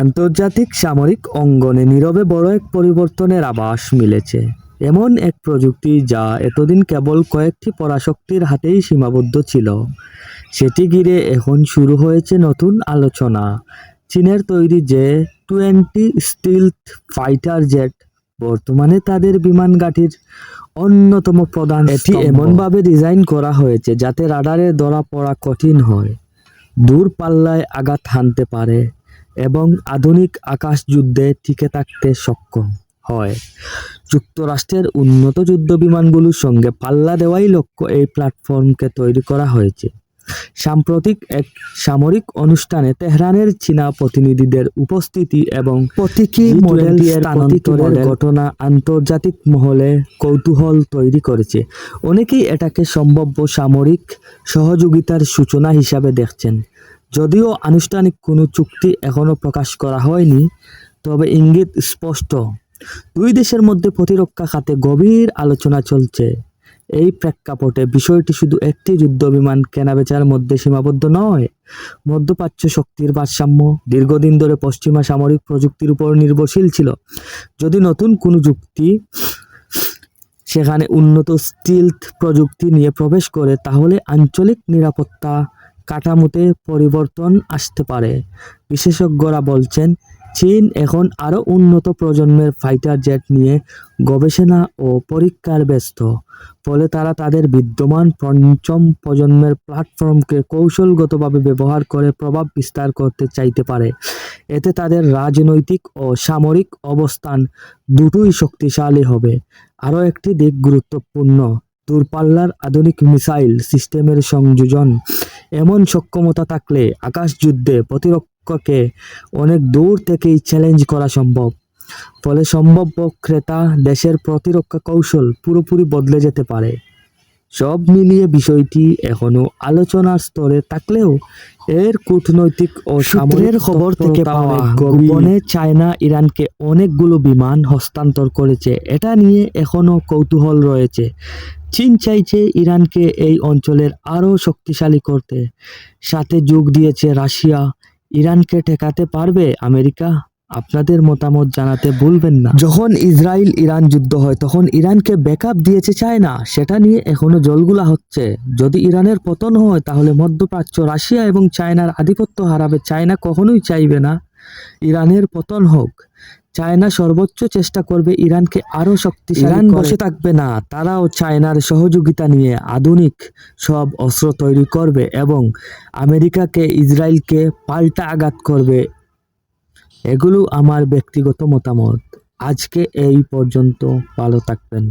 আন্তর্জাতিক সামরিক অঙ্গনে নীরবে বড় এক পরিবর্তনের আভাস মিলেছে। এমন এক প্রযুক্তি যা এতদিন কেবল কয়েকটি পরাশক্তির হাতেই সীমাবদ্ধ ছিল। সেটি ঘিরে এখন শুরু হয়েছে নতুন আলোচনা। চীনের তৈরি যে টোয়েন্টি স্টিলথ ফাইটার জেট বর্তমানে তাদের বিমান ঘাঁটির অন্যতম প্রধান এটি এমনভাবে ডিজাইন করা হয়েছে যাতে রাডারে ধরা পড়া কঠিন হয়। দূর পাল্লায় আঘাত হানতে পারে। এবং আধুনিক আকাশ যুদ্ধে টিকে থাকতে সক্ষম হয়। যুক্তরাষ্ট্রের উন্নত যুদ্ধ বিমানগুলোর সঙ্গে পাল্লা দেওয়াই লক্ষ্য এই প্ল্যাটফর্মকে তৈরি করা হয়েছে। সাম্প্রতিক এক সামরিক অনুষ্ঠানে তেহরানের চীনা প্রতিনিধিদের উপস্থিতি এবং প্রতীকী মডেল স্থানান্তরের ঘটনা আন্তর্জাতিক মহলে কৌতূহল তৈরি করেছে। অনেকেই এটাকে সম্ভাব্য সামরিক সহযোগিতার সূচনা হিসাবে দেখছেন। যদিও আনুষ্ঠানিক কোনো চুক্তি এখনও প্রকাশ করা হয়নি, তবে ইঙ্গিত স্পষ্ট। দুই দেশের মধ্যে প্রতিরক্ষা খাতে গভীর আলোচনা চলছে। এই প্রেক্ষাপটে বিষয়টি শুধু একটি যুদ্ধবিমান কেনাবেচার মধ্যে সীমাবদ্ধ নয়, মধ্যপ্রাচ্য শক্তির ভারসাম্য, দীর্ঘদিন ধরে পশ্চিমা সামরিক প্রযুক্তির উপর নির্ভরশীল ছিল। যদি নতুন কোনো যুক্তি সেখানে উন্নত স্টিলথ প্রযুক্তি নিয়ে প্রবেশ করে, তাহলে আঞ্চলিক নিরাপত্তা কাঠামোতে পরিবর্তন আসতে পারে। বিশেষজ্ঞরা বলছেন, চীন এখন আরও উন্নত প্রজন্মের ফাইটার জেট নিয়ে গবেষণা ও পরীক্ষার ব্যস্ত। ফলে তারা তাদের বিদ্যমান পঞ্চম প্রজন্মের প্ল্যাটফর্মকে কৌশলগতভাবে ব্যবহার করে প্রভাব বিস্তার করতে চাইতে পারে। এতে তাদের রাজনৈতিক ও সামরিক অবস্থান দুটোই শক্তিশালী হবে। আরও একটি দিক গুরুত্বপূর্ণ দূরপাল্লার আধুনিক মিসাইল সিস্টেমের সংযোজন। এমন সক্ষমতা থাকলে আকাশযুদ্ধে প্রতিরক্ষাকে অনেক দূর থেকেই চ্যালেঞ্জ করা সম্ভব। ফলে সম্ভাব্য ক্রেতা দেশের প্রতিরক্ষা কৌশল পুরোপুরি বদলে যেতে পারে। সব মিলিয়ে বিষয়টি এখনও আলোচনার স্তরে থাকলেও এর কূটনৈতিক ও সামরিক খবর থেকে পাওয়া গোপনে চায়না ইরানকে অনেকগুলো বিমান হস্তান্তর করেছে। এটা নিয়ে এখনও কৌতূহল রয়েছে। চীন চাইছে ইরানকে এই অঞ্চলের আরও শক্তিশালী করতে। সাথে যোগ দিয়েছে রাশিয়া। ইরানকে ঠেকাতে পারবে আমেরিকা? আপনাদের মতামত জানাতে ভুলবেন না। যখন ইসরায়েল ইরান যুদ্ধ হয় তখন ইরানকে ব্যাকআপ দিয়েছে চায়না। সেটা নিয়ে এখনও জলগুলা হচ্ছে। যদি ইরানের পতন হয় তাহলে মধ্যপ্রাচ্য রাশিয়া এবং চায়নার আধিপত্য হারাবে। চায়না কখনোই চাইবে না ইরানের পতন হোক। চায়না সর্বোচ্চ চেষ্টা করবে ইরানকে আরও শক্তিশালী ইরান বসে থাকবে না। তারাও চায়নার সহযোগিতা নিয়ে আধুনিক সব অস্ত্র তৈরি করবে এবং আমেরিকাকে ইসরায়েলকে পাল্টা আঘাত করবে। এগুলো আমার ব্যক্তিগত মতামত। আজকে এই পর্যন্ত ভালো থাকবেন।